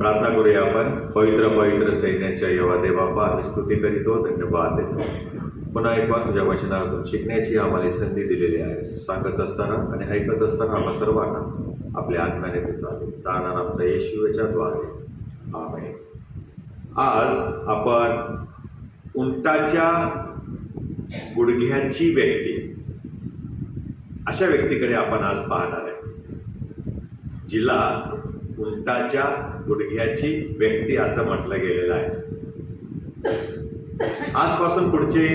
प्रार्थना करूया आपण. पवित्र पवित्र सैन्याच्या येवा देवापा आम्ही स्तुती करीतो धन्यवाद देतो. पुन्हा एक बार तुझ्या वचनातून शिकण्याची आम्हाला संधी दिलेली आहे. सांगत असताना आणि ऐकत असताना आम्हा सर्वांना आपल्या आत्म्याने ते जाणार आमचा येशू द्वारे. आम्ही आज आपण उंटाच्या गुडघ्याची व्यक्ती. अशा व्यक्तीकडे आपण आज पाहणार आहे. जिला उंटाच्या गुडघ्याची व्यक्ती असं म्हटलं गेलेलं आहे. आजपासून पुढचे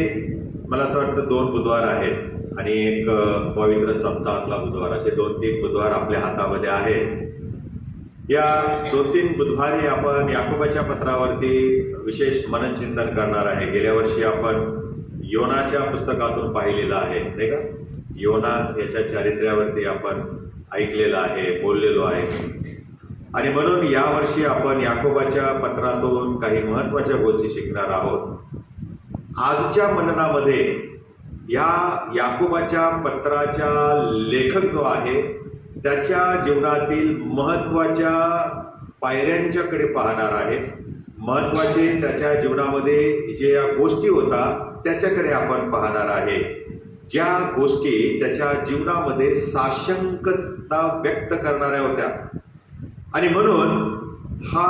मला असं वाटतं दोन बुधवार आहेत आणि एक पवित्र सप्ताहातला बुधवार. असे दोन तीन बुधवार आपल्या हातामध्ये आहेत. या दोन तीन बुधवारी आपण याकोबाच्या पत्रावरती विशेष मननचिंतन करणार आहे. गेल्या वर्षी आपण योनाच्या पुस्तकातून पाहिलेलं आहे नाही का? योना याच्या चारित्र्यावरती आपण ऐकलेलं आहे बोललेलो आहे. आणि म्हणून यावर्षी आपण याकोबाच्या पत्रातून काही महत्त्वाच्या गोष्टी शिकणार आहोत. आजच्या मननामध्ये या याकोबाच्या पत्राच्या लेखक जो आहे त्याच्या जीवनातील महत्त्वाच्या पायऱ्यांच्याकडे पाहणार आहे. महत्त्वाचे त्याच्या जीवनामध्ये जे या गोष्टी होता त्याच्याकडे आपण पाहणार आहे. ज्या गोष्टी त्याच्या जीवनामध्ये साशंकता व्यक्त करणाऱ्या होत्या. आणि म्हणून हा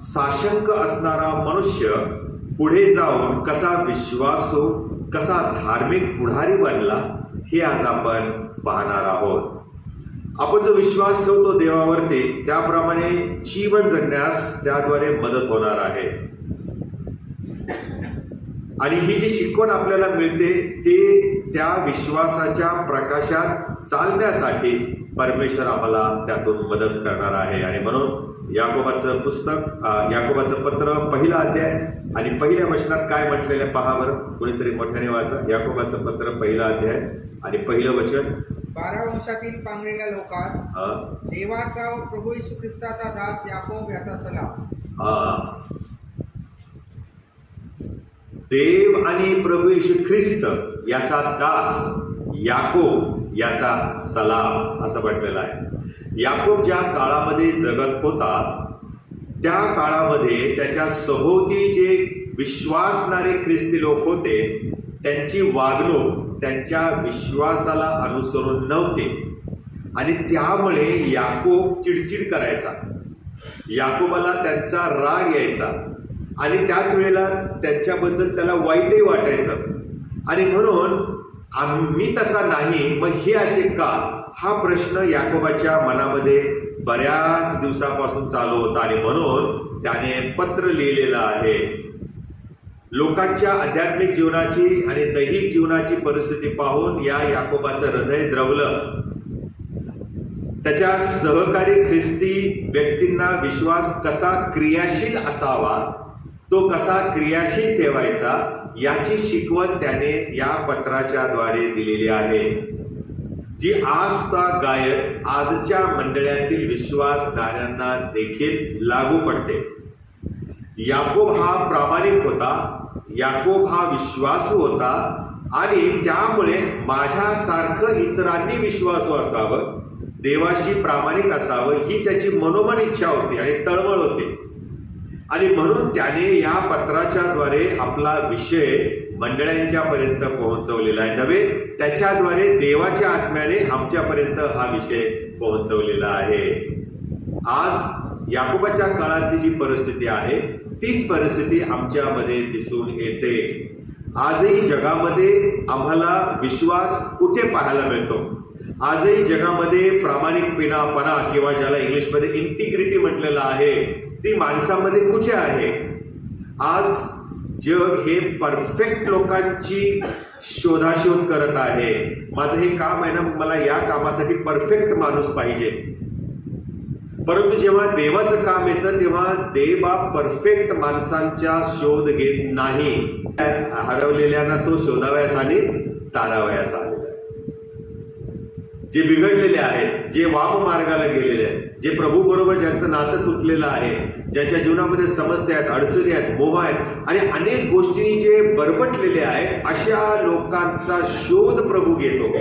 साशंक असणारा मनुष्य पुढे जाऊन कसा विश्वासू कसा धार्मिक पुढारी बनला हे आज आपण पाहणार आहोत. आपण जो विश्वास ठेवतो देवावरती त्याप्रमाणे जीवन जगण्यास त्याद्वारे मदत होणार आहे. आणि ही जी शिकवण आपल्याला मिळते ते त्या विश्वासाच्या प्रकाशात चालण्यासाठी परमेश्वर आम्हाला त्यातून मदत करणार आहे. आणि म्हणून याकोबाचं पुस्तक याकोबाचं पत्र पहिला अध्याय आणि पहिल्या वचनात काय म्हटलेलं आहे पहा बरं. कुणीतरी मोठ्याने वाचा. याकोबाचं पत्र पहिला अध्याय आणि पहिलं वचन. बारा वंशातील पांगलेल्या लोकांस देवाचा व प्रभू येशू ख्रिस्ताचा दास याकोब याचा सलाम. हा. देव आणि प्रभू येशू ख्रिस्त याचा दास याकोब याचा सलाम असं म्हटलेलं आहे. याकोब ज्या काळामध्ये जगत होता त्या काळामध्ये त्याच्या सभोवती जे विश्वासणारे ख्रिस्ती लोक होते त्यांची वागणूक त्यांच्या विश्वासाला अनुसरून नव्हते. आणि त्यामुळे याकोब चिडचिड करायचा. याकोबाला त्यांचा राग यायचा. आणि त्याच वेळेला त्यांच्याबद्दल त्याला वाईटही वाटायचं. आणि म्हणून आम्ही तसा नाही मग हे असे का? हा प्रश्न याकोबाच्या मनामध्ये बऱ्याच दिवसापासून चालू होता आणि म्हणून त्याने पत्र लिहिलेलं आहे. लोकांच्या आध्यात्मिक जीवनाची आणि दैहिक जीवनाची परिस्थिती पाहून या याकोबाचं हृदय द्रवलं. त्याच्या सहकारी ख्रिस्ती व्यक्तींना विश्वास कसा क्रियाशील असावा तो कसा क्रियाशील ठेवायचा याची शिकवण त्याने या पत्राच्या द्वारे दिलेली आहे. जी आजता गायक आजच्या मंडळातील विश्वासदारांना देखील लागू पडते. याकोब हा प्रामाणिक होता याकोब हा विश्वासू होता आणि त्यामुळे माझ्यासारखं इतरांनी विश्वासू असावं देवाशी प्रामाणिक असावं ही त्याची मनोमन इच्छा होती आणि तळमळ होती. आणि म्हणून त्याने या पत्राच्या द्वारे आपला विषय मंडळांच्यापर्यंत पोहोचवलेला आहे. नव्हे त्याच्याद्वारे देवाच्या आत्म्याने आमच्यापर्यंत हा विषय पोहोचवलेला आहे. आज याकोबाच्या काळातली जी परिस्थिती आहे तीच परिस्थिती आमच्यामध्ये दिसून येते. आजही जगामध्ये आम्हाला विश्वास कुठे पाहायला मिळतो? आजही जगामध्ये प्रामाणिकपणा किंवा ज्याला इंग्लिशमध्ये इंटिग्रिटी म्हटलेलं आहे ती माणसामध्ये कुठे आहे? आज जग हे परफेक्ट लोकांची शोधाशोध करत आहे. माझं हे काम आहे ना मला या कामासाठी परफेक्ट माणूस पाहिजे. परंतु जेव्हा देवाचं काम येतं तेव्हा देवा परफेक्ट माणसांचा शोध घेत नाही. हरवलेल्यांना तो शोधावयास आणि तारावयास आलेला जे बिघडलेले आहेत जे वाम मार्गाला गेलेले आहेत जे प्रभू बरोबर ज्यांचं नातं तुटलेलं आहे ज्याच्या जीवनामध्ये समस्या आहेत अडचणी आहेत मोह आहेत आणि अनेक गोष्टींनी जे बरबटलेले आहेत अशा लोकांचा शोध प्रभू घेतो.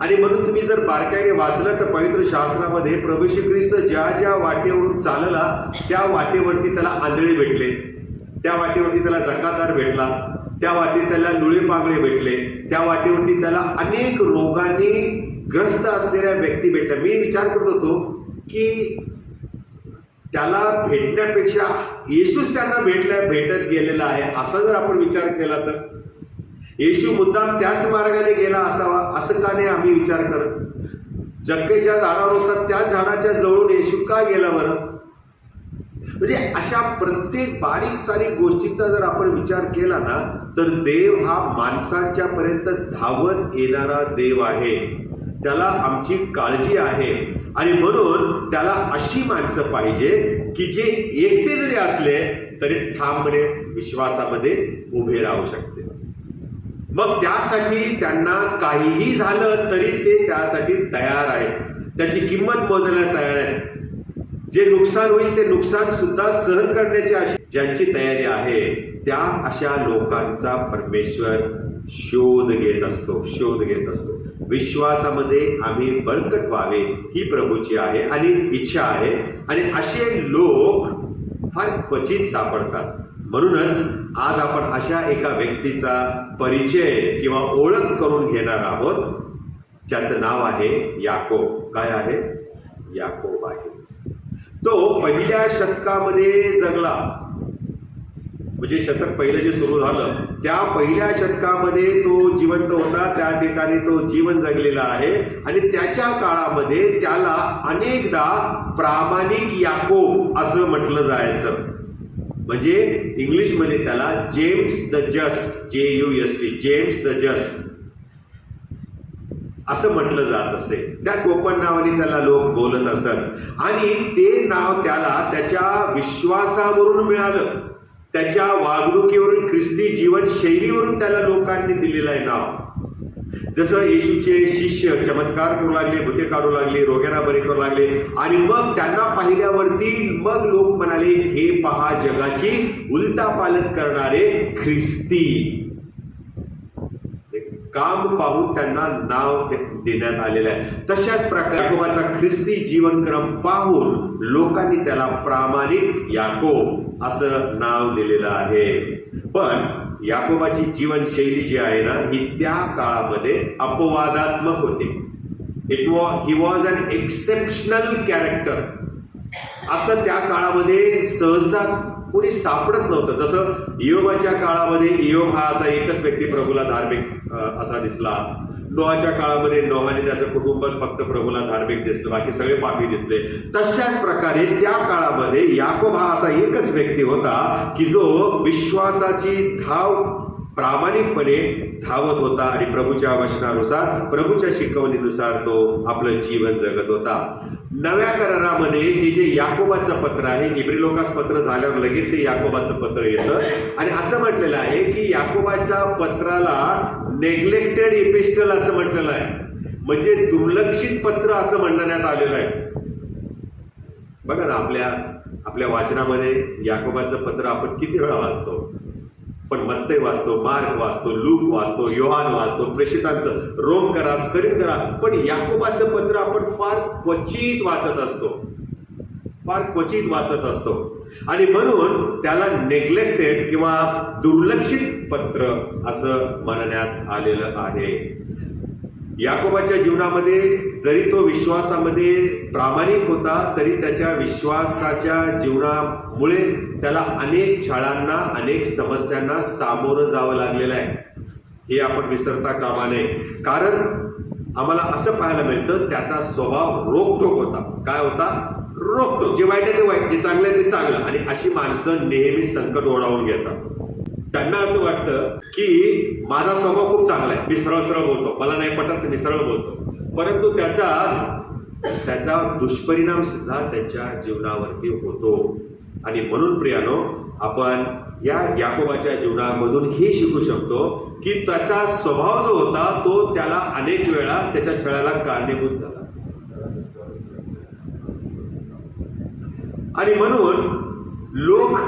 आणि म्हणून तुम्ही जर बारकाईने वाचलं तर पवित्र शास्त्रामध्ये प्रभू श्री ख्रिस्त ज्या ज्या वाटेवरून चालला त्या वाटेवरती त्याला आंधळे भेटले. त्या वाटेवरती त्याला जकादार भेटला. त्या वाटेत त्याला लुळे पांगळे भेटले. त्या वाटेवरती त्याला अनेक रोगांनी ग्रस्त असलेल्या व्यक्ती भेटल्या. मी विचार करत होतो की त्याला भेटण्यापेक्षा येशूच त्यांना भेटल्या भेटत गेलेला आहे असा जर आपण विचार केला तर. येशू मुद्दाम त्याच मार्गाने गेला असावा असं का नाही आम्ही विचार करत? जक्के ज्या झाडावर होतात त्या झाडाच्या जवळून येशू का गेला बरं? म्हणजे अशा प्रत्येक बारीक सारीक गोष्टीचा जर आपण विचार केला ना तर देव हा माणसाच्या पर्यंत धावत येणारा देव आहे. त्याला आमची काळजी आहे. आणि म्हणून त्याला अशी माणसं पाहिजे की जे एकटे जरी असले तरी ठामपणे विश्वासामध्ये उभे राहू शकते. मग त्यासाठी त्यांना काहीही झालं तरी ते त्यासाठी तयार आहेत. त्याची किंमत मोजायला तयार आहे जे नुकसान होईल ते नुकसान सुद्धा सहन करण्याची अशी ज्यांची तयारी आहे त्या अशा लोकांचा परमेश्वर शोध घेत असतो शोध घेत असतो. विश्वासामध्ये आम्ही बळकट व्हावे ही प्रभूची आहे आणि इच्छा आहे. आणि असे लोक फार क्वचित सापडतात. म्हणूनच आज आपण अशा एका व्यक्तीचा परिचय किंवा ओळख करून घेणार आहोत. ज्याचं नाव आहे याकोब. काय आहे? याकोब आहे. तो पहिल्या शतकामध्ये जगला. म्हणजे शतक पहिलं जे सुरू झालं त्या पहिल्या शतकामध्ये तो जिवंत होता त्या ठिकाणी तो जीवन जगलेला आहे. आणि त्याच्या काळामध्ये त्याला अनेकदा प्रामाणिक याकोब असं म्हटलं जायचं. म्हणजे इंग्लिशमध्ये त्याला James the just J U S T James the just असं म्हटलं जात असे. त्या टोपण नावाने त्याला लोक बोलत असत. आणि ते नाव त्याला त्याच्या विश्वासावरून मिळालं. त्याच्या वागणुकीवरून ख्रिस्ती जीवनशैलीवरून त्याला लोकांनी दिलेलं आहे नाव. जसं येशूचे शिष्य चमत्कार करू लागले भूते काढू लागले रोग्यांना बरे करू लागले आणि मग त्यांना पाहिल्यावरती मग लोक म्हणाले हे पहा जगाची उलटा पालन करणारे ख्रिस्ती. काम पाहून त्यांना नाव देण्यात आलेलं आहे. तशाच प्रकारे याकोबाचा ख्रिस्ती जीवनक्रम पाहून लोकांनी त्याला प्रामाणिक याकोब असं नाव दिलेलं आहे. पण याकोबाची जीवनशैली जी आहे ना ही त्या काळामध्ये अपवादात्मक होती. It was he was an exceptional character असं त्या काळामध्ये सहसा कोणी सापडत नव्हतं. जसं इयोबाच्या काळामध्ये इयोब हा असा एकच व्यक्ती प्रभूला धार्मिक असा दिसला. नोहाच्या काळामध्ये नोहाने त्याचं कुटुंबच फक्त प्रभूला धार्मिक दिसलं बाकी सगळे पापी दिसले. तशाच प्रकारे त्या काळामध्ये याकोब हा असा एकच व्यक्ती होता की जो विश्वासाची धाव प्रामाणिकपणे धावत होता आणि प्रभूच्या वचनानुसार प्रभूच्या शिकवणीनुसार तो आपलं जीवन जगत होता. नव्या करारामध्ये हे जे याकोबाचं पत्र आहे इब्रिलोकास पत्र झाल्यावर लगेच हे याकोबाचं पत्र येतं. आणि असं म्हटलेलं आहे की याकोबाच्या पत्राला नेग्लेक्टेड इपिस्टल असं म्हटलेलं आहे. म्हणजे दुर्लक्षित पत्र असं म्हणण्यात आलेलं आहे. बघा ना आपल्या आपल्या वाचनामध्ये याकोबाचं पत्र आपण किती वेळा वाचतो? पण मत्ते वाचतो मार्ग वाचतो लूक वाचतो योहान वाचतो प्रेषितांचं रोम करा स्करीन करा. पण याकोबाचं पत्र आपण फार क्वचित वाचत असतो. फार क्वचित वाचत असतो. आणि म्हणून त्याला नेग्लेक्टेड किंवा दुर्लक्षित पत्र असं म्हणण्यात आलेलं आहे. याकोबाच्या जीवनामध्ये जरी तो विश्वासामध्ये प्रामाणिक होता तरी त्याच्या विश्वासाच्या जीवनामुळे त्याला अनेक छळांना अनेक समस्यांना सामोरं जावं लागलेलं आहे. हे आपण विसरता कामा नये. कारण आम्हाला असं पाहायला मिळतं त्याचा स्वभाव रोखोक होता. काय होता? रोखतो जे वाईट आहे ते वाईट जे चांगलं आहे ते चांगलं. आणि अशी माणसं नेहमी संकट ओढावून घेतात. त्यांना असं वाटतं की माझा स्वभाव खूप चांगला आहे. मी सरळ सरळ बोलतो. मला नाही पटत मी सरळ बोलतो. परंतु त्याचा त्याचा दुष्परिणाम सुद्धा त्यांच्या जीवनावरती होतो. आणि म्हणून प्रियानो आपण या याकोबाच्या जीवनामधून हे शिकू शकतो की त्याचा स्वभाव जो होता तो त्याला अनेक वेळा त्याच्या छळाला कारणीभूत झाला. आणि म्हणून लोक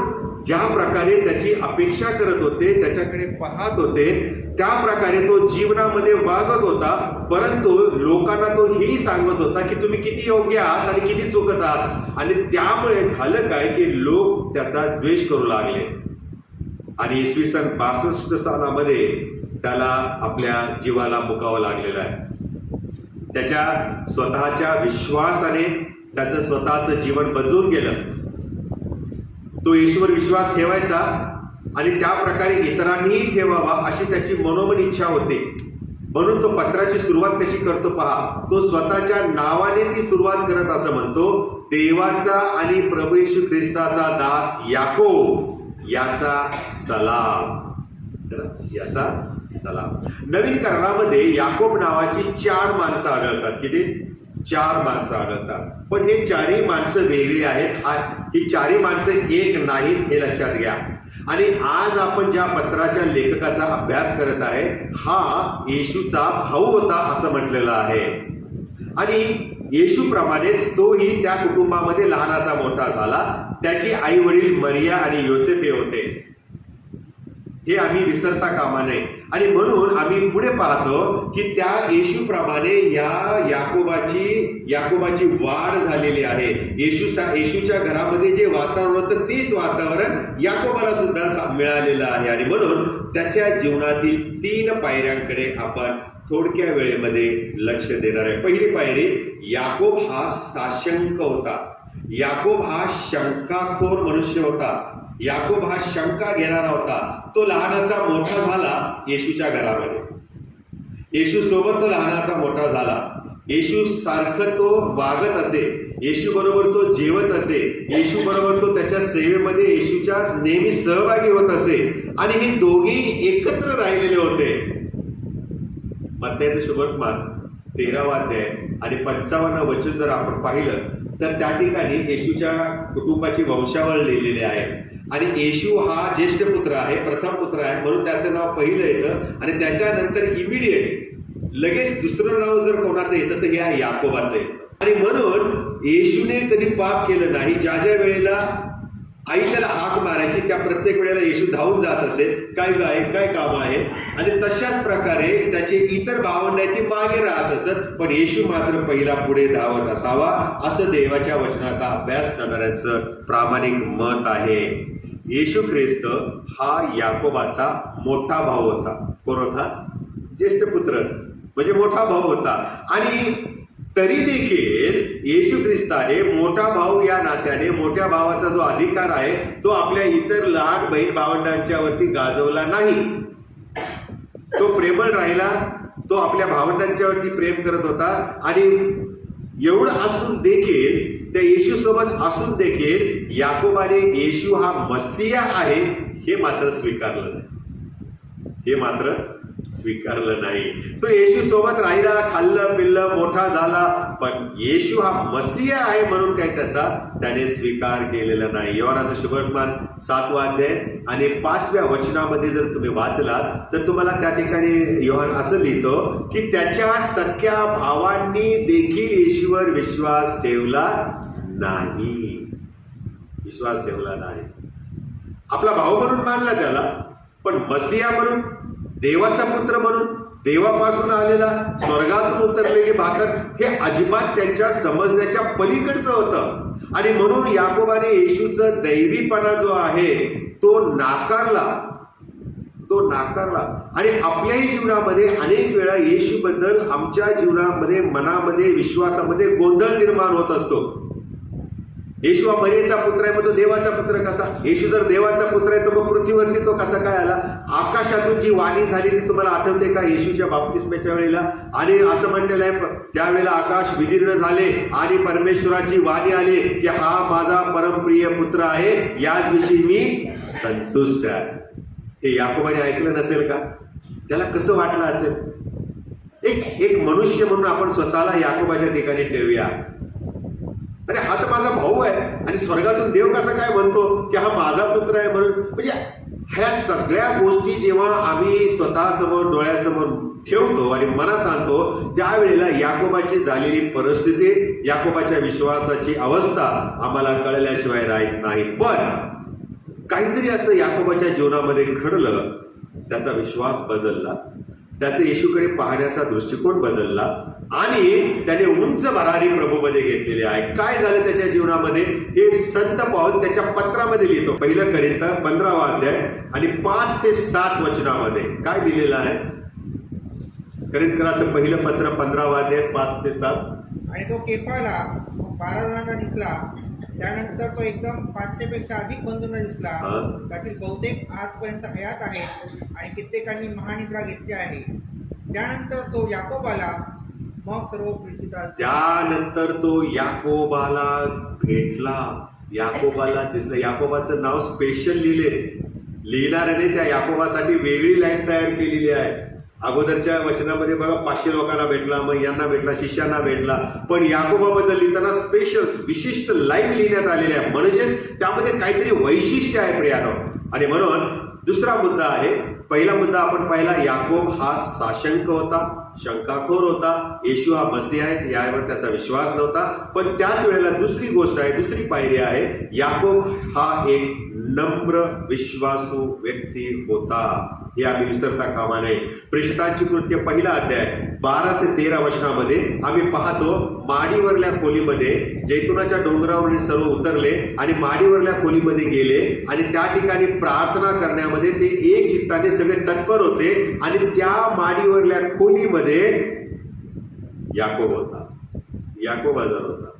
ज्या प्रकारे त्याची अपेक्षा करत होते त्याच्याकडे पाहत होते त्या प्रकारे तो जीवनामध्ये वागत होता परंतु लोकांना तो हेही सांगत होता की तुम्ही किती योग्य आहात आणि किती चुकत आहात. आणि त्यामुळे झालं काय की लोक त्याचा द्वेष करू लागले. आणि इसवी सन बासष्ट सालामध्ये त्याला आपल्या जीवाला मुकावं लागलेलं आहे. त्याच्या स्वतःच्या विश्वासाने त्याचं स्वतःचं जीवन बदलून गेलं. तो ईश्वर विश्वास ठेवायचा आणि त्या प्रकारे इतरांनीही ठेवावा अशी त्याची मनोमन इच्छा होते. म्हणून तो पत्राची सुरुवात कशी करतो पहा. तो स्वतःच्या नावाने ती सुरुवात करत असं म्हणतो देवाचा आणि प्रभू येशू ख्रिस्ताचा दास याको याचा सलाम. याचा सलाम. नवीन करारामध्ये याकोब नावाची चार माणसं आढळतात. किती? चार माणसं आढळतात. पण हे चारही माणसं वेगळी आहेत. हा ही चारही माणसं एक नाहीत हे लक्षात घ्या. आणि आज आपण ज्या पत्राच्या लेखकाचा अभ्यास करत आहे हा येशूचा भाऊ होता असं म्हटलेलं आहे. आणि येशूप्रमाणेच तोही त्या कुटुंबामध्ये लहानाचा मोठा झाला. त्याची आई वडील मरिया आणि योसेफ हे होते. हे आम्ही विसरता कामा नये. आणि म्हणून आम्ही पुढे पाहतो की त्या येशूप्रमाणे या याकोबाची याकोबाची वाढ झालेली आहे. येशू येशूच्या घरामध्ये जे वातावरण होतं तेच वातावरण याकोबाला सुद्धा सा- मिळालेलं आहे. आणि म्हणून त्याच्या जीवनातील तीन पायऱ्यांकडे आपण थोडक्या वेळेमध्ये लक्ष देणार आहे. पहिली पायरी याकोब हा साशंक होता. याकोब हा शंकाखोर मनुष्य होता. याकोब हा शंका घेणारा होता. तो लहानाचा मोठा झाला येशूच्या घरामध्ये. येशू सोबत तो लहानाचा मोठा झाला. येशू सारखं तो वागत असे. येशू बरोबर तो जेवत असे. येशू बरोबर तो त्याच्या सेवेमध्ये येशूच्या नेहमी सहभागी होत असे. आणि हे दोघी एकत्र राहिलेले होते. मत्याचं शुभवर्तमान तेरावा अध्याय आणि पंचावन्न वचन जर आपण पाहिलं तर त्या ठिकाणी येशूच्या कुटुंबाची वंशावळ लिहिलेली आहे. आणि येशू हा ज्येष्ठ पुत्र आहे प्रथम पुत्र आहे म्हणून त्याचं नाव पहिलं येतं. आणि त्याच्यानंतर इमिडिएट लगेच दुसरं नाव जर कोणाचं येतं तर या याकोबाचं येतं. आणि म्हणून येशूने कधी पाप केलं नाही ज्या ज्या वेळेला आई त्याला हाक मारायची त्या प्रत्येक वेळेला येशू धावून जात असे काय काय काय काम आहे? आणि तशाच प्रकारे त्याचे इतर भावंड आहेत ते मागे राहत असत पण येशू मात्र पहिला पुढे धावत असावा असं देवाच्या वचनाचा अभ्यास करणाऱ्यांचं प्रामाणिक मत आहे. येशू ख्रिस्त हा याकोबाचा मोठा भाऊ होता. कोण होता? ज्येष्ठ पुत्र. म्हणजे मोठा भाऊ होता. आणि तरी देखील येशू ख्रिस्ताने मोठा भाऊ या नात्याने मोठ्या भावाचा जो अधिकार आहे तो आपल्या इतर लहान बहीण भावंडांच्या वरती गाजवला नाही. तो प्रेमळ राहिला तो आपल्या भावंडांच्या वरती प्रेम करत होता. आणि एवढं असून देखील त्या येशू सोबत असून देखील याकोबाने येशू हा मसिया आहे हे मात्र स्वीकारलं नाही. हे मात्र स्वीकारलं नाही. तो येशू सोबत राहिला खाल्लं पिल्लं मोठा झाला. पण येशू हा मसिया आहे म्हणून काय त्याचा त्याने स्वीकार केलेला नाही. योराचं शुभमान सातवा अध्याय आणि पाचव्या वचनामध्ये जर तुम्ही वाचलात तर तुम्हाला त्या ठिकाणी योहान असं लिहितो की त्याच्या सख्या भावांनी देखील येशूवर विश्वास ठेवला नाही. विश्वास ठेवला नाही. आपला भाऊ म्हणून मानला त्याला पण मसिया म्हणून देवाचा पुत्र म्हणून देवापासून आलेला स्वर्गातून उतरलेली भाकर हे अजिबात त्यांच्या समजण्याच्या पलीकडचं होतं. आणि म्हणून याकोबाने येशूचं दैवीपणा जो आहे तो नाकारला. तो नाकारला. आणि आपल्याही जीवनामध्ये अनेक वेळा येशूबद्दल आमच्या जीवनामध्ये मनामध्ये विश्वासामध्ये गोंधळ निर्माण होत असतो. येशू हा मरेचा पुत्र आहे मग तो देवाचा पुत्र कसा? येशू जर देवाचा पुत्र आहे तर मग पृथ्वीवरती तो कसा काय आला? आकाशातून जी वाणी झाली ती तुम्हाला आठवते का येशूच्या बाप्तिस्मेच्या वेळेला? आणि असं म्हटलेलं आहे त्यावेळेला आकाश विदीर्ण झाले आणि परमेश्वराची वाणी आली की हा माझा परमप्रिय पुत्र आहे याच विषयी मी संतुष्ट आहे. हे याकोबाने ऐकलं नसेल का? त्याला कसं वाटलं असेल? एक एक मनुष्य म्हणून आपण स्वतःला याकोबाच्या ठिकाणी ठेवूया. अरे हा तर माझा भाऊ आहे. आणि स्वर्गातून देव कसा काय म्हणतो की हा माझा पुत्र आहे म्हणून. म्हणजे ह्या सगळ्या गोष्टी जेव्हा आम्ही स्वतःसमोर डोळ्यासमोर ठेवतो आणि मनात आणतो त्यावेळेला याकोबाची झालेली परिस्थिती याकोबाच्या विश्वासाची अवस्था आम्हाला कळल्याशिवाय राहत नाही. पण काहीतरी असं याकोबाच्या जीवनामध्ये घडलं त्याचा विश्वास बदलला. त्याचा येशूकडे पाहण्याचा दृष्टिकोन बदलला आणि त्याने उंच भरारी प्रभूमध्ये घेतलेले आहे. काय झालं त्याच्या जीवनामध्ये? हे संत पाहून त्याच्या पत्रामध्ये लिहितो. पहिलं करिता पंधरावा अध्याय आणि पाच ते सात वचनामध्ये. काय लिहिलेलं आहे? करीतकराचं पहिलं पत्र पंधरावा अध्याय पाच ते सात. आणि तो केपाला बारा जणांना दिसला. त्यानंतर तो एकदम पाचशे पेक्षा अधिक बंधूंना दिसला. त्यातील बहुतेक आजपर्यंत हयात आहेत आणि कित्येकांनी महानिद्रा घेतली आहे. त्यानंतर तो याकोबाला मग सर्व त्यानंतर तो याकोबाला भेटला. याकोबाला दिसलं. याकोबाचं नाव स्पेशल लिहिले. लिहिणाऱ्याने त्या याकोबासाठी वेगळी लाईन तयार केलेली आहे. अगोदरच्या वचनामध्ये बघा पाचशे लोकांना भेटला मग यांना भेटला शिष्यांना भेटला. पण याकोबाबद्दल लिहिताना स्पेशल विशिष्ट लाईन लिहिण्यात आलेली आहे म्हणजेच त्यामध्ये काहीतरी वैशिष्ट्य आहे प्रियानो. आणि म्हणून दुसरा मुद्दा आहे पहिला मुद्दा आपण पाहिला याकोब हा साशंक होता शंकाखोर होता येशू हा मसीह आहे यावर त्याचा विश्वास नव्हता. पण त्याच वेळेला दुसरी गोष्ट आहे दुसरी पायरी आहे याकोब हा एक नम्र विश्वासू व्यक्ती होता. हे आम्ही विसरता कामा नये. प्रेषितांची कृत्य पहिला अध्याय बारा ते तेरा वचनामध्ये आम्ही पाहतो माडीवरल्या खोलीमध्ये जैतुनाच्या डोंगरावरील सर्व उतरले आणि माडीवरल्या खोलीमध्ये गेले आणि त्या ठिकाणी प्रार्थना करण्यामध्ये ते एक चित्ताने सगळे तत्पर होते आणि त्या माडीवरल्या खोलीमध्ये याकोब होता. याकोब आजार होता.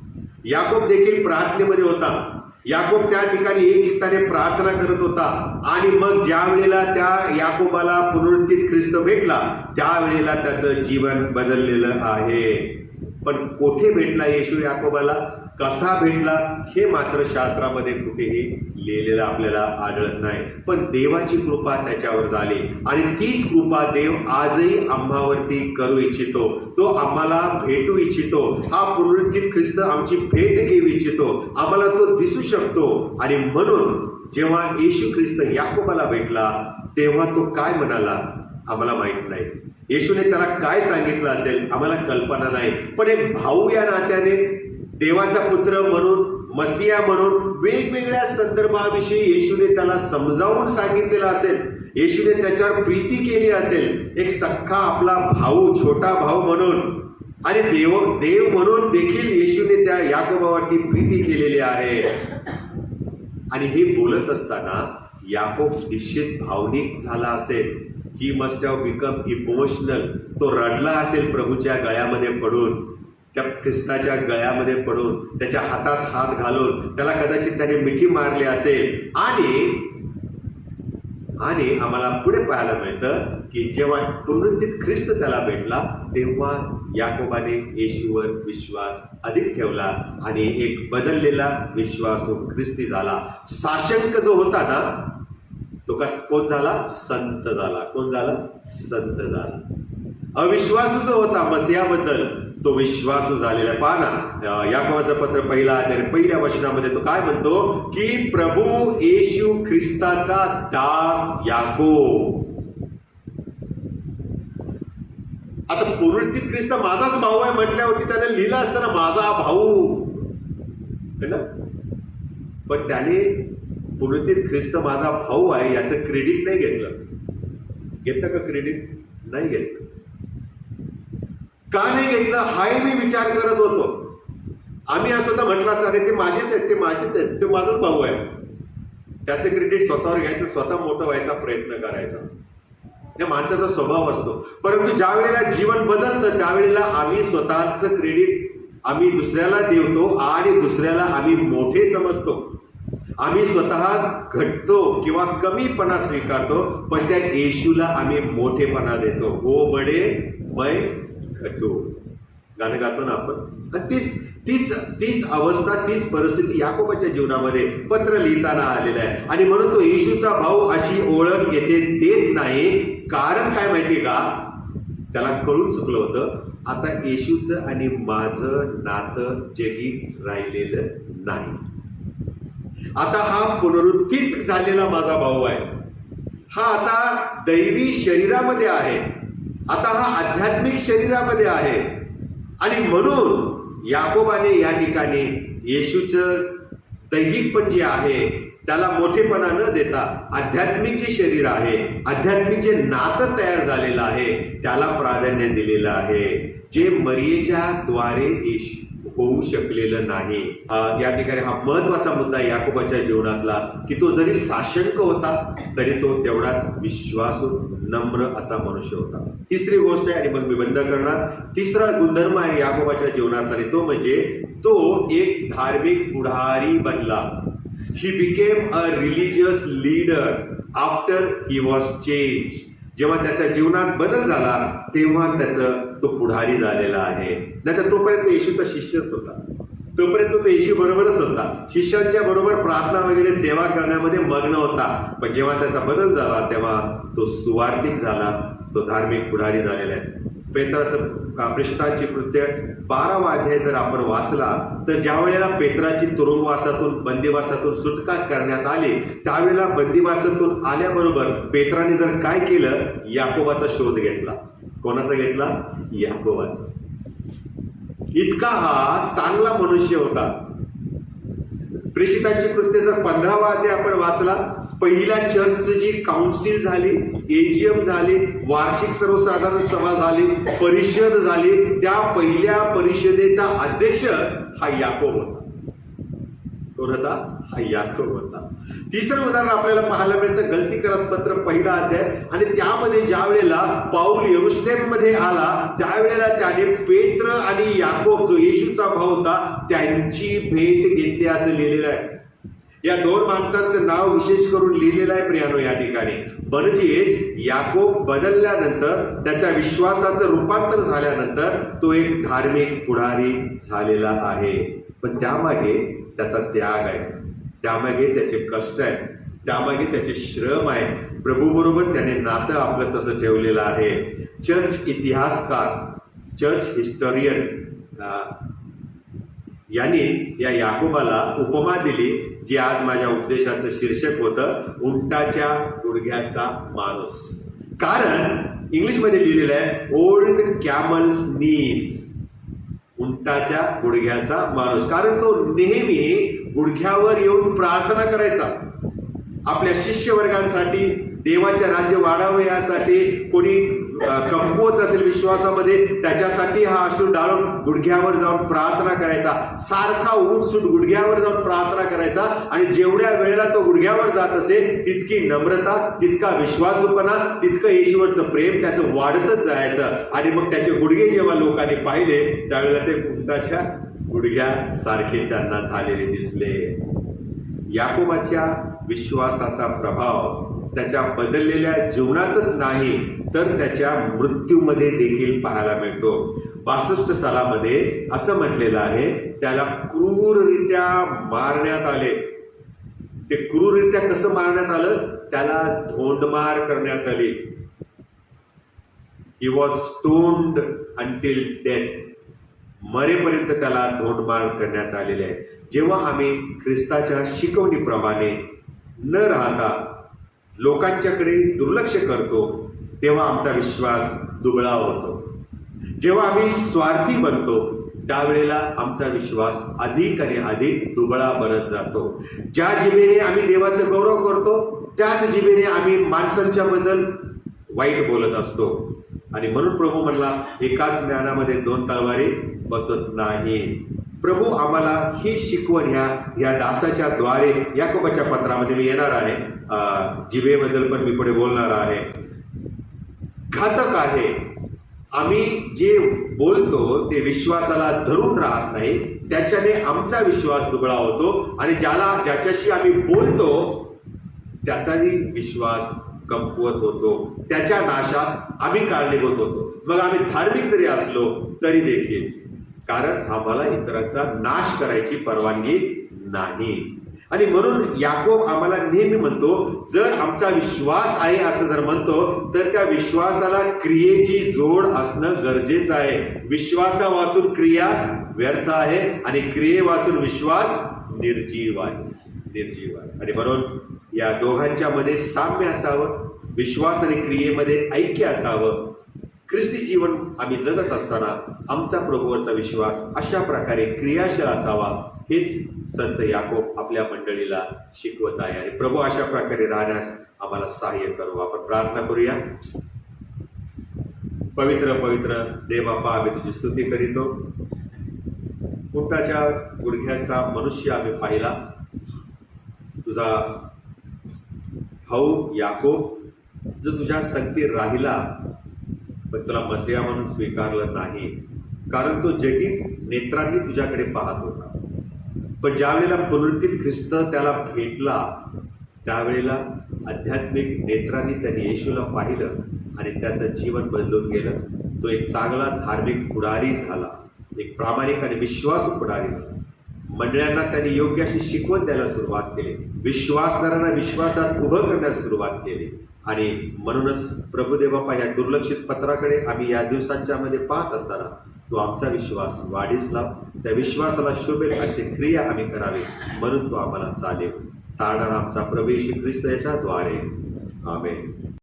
याकोब देखील प्रार्थनेमध्ये होता. याकोब त्या ठिकाणी एक चित्ताने प्रार्थना करत होता. आणि मग ज्या वेळेला त्या याकोबाला पुनरुत्थित ख्रिस्त भेटला त्यावेळेला त्याचं जीवन बदललेलं आहे. पण कोठे भेटला येशू याकोबाला? कसा भेटला हे मात्र शास्त्रामध्ये कुठेही लिहिलेलं आपल्याला आढळत नाही. पण देवाची कृपा त्याच्यावर झाली आणि तीच कृपा देव आजही आम्हावरती करू इच्छितो. तो आम्हाला भेटू इच्छितो. हा पुनरुत्थित ख्रिस्त आमची भेट घेऊ इच्छितो. आम्हाला तो दिसू शकतो. आणि म्हणून जेव्हा येशू ख्रिस्त याकोबाला भेटला तेव्हा तो काय म्हणाला? आम्हाला माहीत नाही. येशूने त्याला काय सांगितलं असेल? आम्हाला कल्पना नाही. पण एक भाऊ या नात्याने देवाचा पुत्र म्हणून मसिया म्हणून वेगवेगळ्या संदर्भाविषयी येशूने त्याला समजावून सांगितलेलं असेल. येशूने त्याच्यावर प्रीती केली असेल. एक सख्खा आपला भाऊ छोटा भाऊ म्हणून. आणि देव देव म्हणून देखील येशूने त्या याकोबावरती प्रीती केलेली आहे. आणि हे बोलत असताना याकोब निश्चित भावनिक झाला असेल. He must have become emotional तो रडला असेल प्रभूच्या गळ्यामध्ये पडून. त्या ख्रिस्ताच्या गळ्यामध्ये पडून त्याच्या हातात हात घालून त्याला कदाचित त्याने मिठी मारली असेल. आणि आणि आम्हाला पुढे पाहायला मिळतं की जेव्हा पुनरुत्थित ख्रिस्त त्याला भेटला तेव्हा याकोबाने येशूवर विश्वास अधिक ठेवला आणि एक बदललेला विश्वासू ख्रिस्ती झाला. साशंक जो होता ना तो कस कोण झाला? संत झाला. कोण झाला? संत झाला. अविश्वासू जो होता मसियाबद्दल तो विश्वास झालेला आहे. पहा याकोबाचं पत्र पहिला अध्याय पहिल्या वचनामध्ये तो काय म्हणतो? की प्रभू येशू ख्रिस्ताचा दास याको आता पुनरुत्थित ख्रिस्त माझाच भाऊ आहे म्हटल्यावरती त्याने लिहिलं असतं ना माझा भाऊ. पण त्याने पुनरुत्थित ख्रिस्त माझा भाऊ आहे याचं क्रेडिट नाही घेतलं. घेतलं का क्रेडिट नाही घेतलं. का नाही घेतलं हाही मी विचार करत होतो. आम्ही असं तर म्हटलं असतं अरे ते माझेच आहेत ते माझेच आहेत ते माझाच भाऊ आहे त्याचे क्रेडिट स्वतःवर घ्यायचं स्वतः मोठं व्हायचा प्रयत्न करायचा. हे माणसाचा स्वभाव असतो. परंतु ज्या वेळेला जीवन बदलतं त्यावेळेला आम्ही स्वतःचं क्रेडिट आम्ही दुसऱ्याला देवतो आणि दुसऱ्याला आम्ही मोठे समजतो. आम्ही स्वतः घटतो किंवा कमीपणा स्वीकारतो पण त्या येशूला आम्ही मोठेपणा देतो. हो बडे मै घटो गाणं गातो ना आपण. आणि तीच तीच तीच अवस्था तीच परिस्थिती याकोबाच्या जीवनामध्ये पत्र लिहिताना आलेलं आहे. आणि म्हणून तो येशूचा भाऊ अशी ओळख येथे देत नाही. कारण काय माहिती का? त्याला कळून चुकलं होतं. आता येशूचं आणि माझं नातं जगी राहिलेलं नाही. आता हा पुनरुत्थित झालेला माझा भाऊ आहे. हा आता दैवी शरीरामध्ये आहे. आता हा आध्यात्मिक शरीरामध्ये आहे. आणि म्हणून याकोबाने या ठिकाणी येशूचं दैहिक पण जे आहे त्याला मोठेपणा न देता आध्यात्मिक जे शरीर आहे आध्यात्मिक जे नातं तयार झालेलं आहे त्याला प्राधान्य दिलेलं आहे. जे मरियेच्या द्वारे येशू होऊ शकलेलं नाही. या ठिकाणी हा महत्त्वाचा मुद्दा याकोबाच्या जीवनातला की तो जरी साशंक होता तरी तो तेवढाच विश्वासू नम्र असा मनुष्य होता. तिसरी गोष्ट आहे आणि मग मी बंद करणार तिसरा गुणधर्म आहे याकोबाच्या जीवनातला आणि तो म्हणजे तो एक धार्मिक पुढारी बनला. He became a religious leader after he was change जेव्हा त्याच्या जीवनात बदल झाला तेव्हा त्याचं तो पुढारी झालेला आहे. नाहीतर तोपर्यंत येशूचा शिष्यच होता. तोपर्यंत तो येशू बरोबरच होता. शिष्यांच्या बरोबर प्रार्थना वगैरे सेवा करण्यामध्ये मग्न होता. पण जेव्हा त्याचा बदल झाला तेव्हा तो सुवार्थिक झाला. तो धार्मिक पुढारी झालेला आहे. पेत्राचं प्रेषितांची कृत्य बारावा अध्याय जर आपण वाचला तर ज्या वेळेला पेत्राची तुरुंगवासातून बंदिवासातून सुटका करण्यात आली त्यावेळेला बंदिवासातून आल्याबरोबर पेत्राने जर काय केलं याकोबाचा शोध घेतला. कोणाचा घेतला? याकोबाचा. इतका हा चांगला मनुष्य होता. प्रेषितांची कृत्य जर पंधरावा अध्याय आपण वाचला पहिल्या चर्च जी काउन्सिल झाली एजीएम झाली वार्षिक सर्वसाधारण सभा झाली परिषद झाली त्या पहिल्या परिषदेचा अध्यक्ष हा याकोब होता. कोण होता हा याकूब होता तिसरं उदाहरण आपल्याला पाहायला मिळतं गलती पत्र पहिला अध्याय. आणि त्यामध्ये ज्या वेळेला पाऊल यरुश्लेममध्ये आला त्यावेळेला त्याने पेत्र आणि याकोब जो येशूचा भाऊ होता त्यांची भेट घेतली असं लिहिलेलं आहे. या दोन माणसांचं नाव विशेष करून लिहिलेलं आहे प्रियानो या ठिकाणी. म्हणजेच याकोब बदलल्यानंतर त्याच्या विश्वासाचं रूपांतर झाल्यानंतर तो एक धार्मिक पुढारी झालेला आहे. पण त्यामागे त्याचा त्याग आहे. त्यामागे त्याचे कष्ट आहे. त्यामागे त्याचे श्रम आहे. प्रभूबरोबर त्याने नातं आपलं तसं ठेवलेलं आहे. चर्च इतिहासकार चर्च हिस्टोरियन यांनी या याकोबाला उपमा दिली जी आज माझ्या उपदेशाचं शीर्षक होतं उंटाच्या गुडघ्याचा माणूस. कारण इंग्लिशमध्ये लिहिलेलं आहे ओल्ड कॅमल्स नीज उंटाच्या गुडघ्याचा माणूस. कारण तो नेहमी गुडघ्यावर येऊन प्रार्थना करायचा. आपल्या शिष्यवर्गांसाठी देवाचे राज्य वाढावे यासाठी कोणी कमकुवत असेल विश्वासामध्ये त्याच्यासाठी हा अश्रू डाळून गुडघ्यावर जाऊन प्रार्थना करायचा. सारखा उठसूट गुडघ्यावर जाऊन प्रार्थना करायचा आणि जेवढ्या वेळेला तो गुडघ्यावर जात असे तितकी नम्रता तितका विश्वासूपणा तितकं येशूवरचं प्रेम त्याचं वाढतच जायचं. आणि मग त्याचे गुडघे जेव्हा लोकांनी पाहिले त्यावेळेला ते उंटाच्या गुडघ्यासारखे त्यांना झालेले दिसले. याकोबाच्या विश्वासाचा प्रभाव त्याच्या बदललेल्या जीवनातच नाही तर त्याच्या मृत्यूमध्ये देखील पाहायला मिळतो. बासष्ट सालामध्ये असं म्हटलेलं आहे त्याला क्रूररित्या मारण्यात आले. ते क्रूररित्या कसं मारण्यात आलं? त्याला धोंडमार करण्यात आली. He was stoned until death मरेपर्यंत त्याला धोंडमार करण्यात आलेले आहे. जेव्हा आम्ही ख्रिस्ताच्या शिकवणीप्रमाणे न राहता लोकांच्याकडे दुर्लक्ष करतो तेव्हा आमचा विश्वास दुबळा होतो. जेव्हा आम्ही स्वार्थी बनतो त्यावेळेला आमचा विश्वास अधिक आणि अधिक दुबळा बनत जातो. ज्या जिभेने आम्ही देवाचं गौरव करतो त्याच जिभेने आम्ही माणसांच्या बद्दल वाईट बोलत असतो. आणि म्हणून प्रभू म्हणला एकाच ज्ञानामध्ये दोन तलवारी बसत नाही. प्रभू आम्हाला ही शिकवण ह्या या दासाच्या द्वारे याकोबाच्या पत्रामध्ये मी येणार आहे. जिवेबद्दल पण मी पुढे बोलणार आहे. घातक आहे. आम्ही जे बोलतो ते विश्वासाला धरून राहत नाही. त्याच्याने आमचा विश्वास दुबळा होतो आणि ज्याला ज्याच्याशी आम्ही बोलतो त्याचाही विश्वास कमकुवत होतो. त्याच्या नाशास आम्ही कारणीभूत होतो. मग आम्ही धार्मिक जरी असलो तरी देखील. कारण आम्हाला इतरांचा नाश करायची परवानगी नाही. आणि म्हणून याकोब आम्हाला नेहमी म्हणतो जर आमचा विश्वास आहे असं जर म्हणतो तर त्या विश्वासाला क्रियेची जोड असणं गरजेचं आहे. विश्वासा वाचून क्रिया व्यर्थ आहे आणि क्रिये वाचून विश्वास निर्जीव आहे. निर्जीव आहे. आणि म्हणून या दोघांच्या मध्ये साम्य असावं विश्वास आणि क्रियेमध्ये ऐक्य असावं. ख्रिस्ती जीवन आम्ही जगत असताना आमचा प्रभूवरचा विश्वास अशा प्रकारे क्रियाशील असावा हेच संत याकोब आपल्या मंडळीला शिकवत आहे. आणि प्रभू अशा प्रकारे राहण्यास आम्हाला सहाय्य करू. आपण प्रार्थना करूया. पवित्र पवित्र देवापा आम्ही तुझी स्तुती करीतो. उंटाच्या गुडघ्याचा मनुष्य आम्ही पाहिला. तुझा भाऊ याकोब जो तुझ्या संगती राहिला पण तुला मसिया म्हणून स्वीकारलं नाही. कारण तो जटिल नेत्रांनी तुझ्याकडे पाहत होता. पण ज्यावेळेला पुनरुत्थित ख्रिस्त त्याला भेटला त्यावेळेला आध्यात्मिक नेत्रांनी त्याने येशूला पाहिलं आणि त्याचं जीवन बदलून गेलं. तो एक चांगला धार्मिक पुढारी झाला. एक प्रामाणिक आणि विश्वासू पुढारी झाला. मंडळांना त्यांनी योग्य अशी शिकवण द्यायला सुरुवात केली. विश्वासदारांना विश्वासात उभं करण्यास सुरुवात केली. आणि म्हणूनच प्रभुदेवापा या दुर्लक्षित पत्राकडे आम्ही या दिवसांच्या मध्ये पाहत असताना तो आमचा विश्वास वाढीस लाव त्या विश्वासाला शोभेल अशी क्रिया आम्ही करावी म्हणून तो आम्हाला चालेल. तारणार आमचा प्रभू येशू ख्रिस्त याच्याद्वारे. आमेन.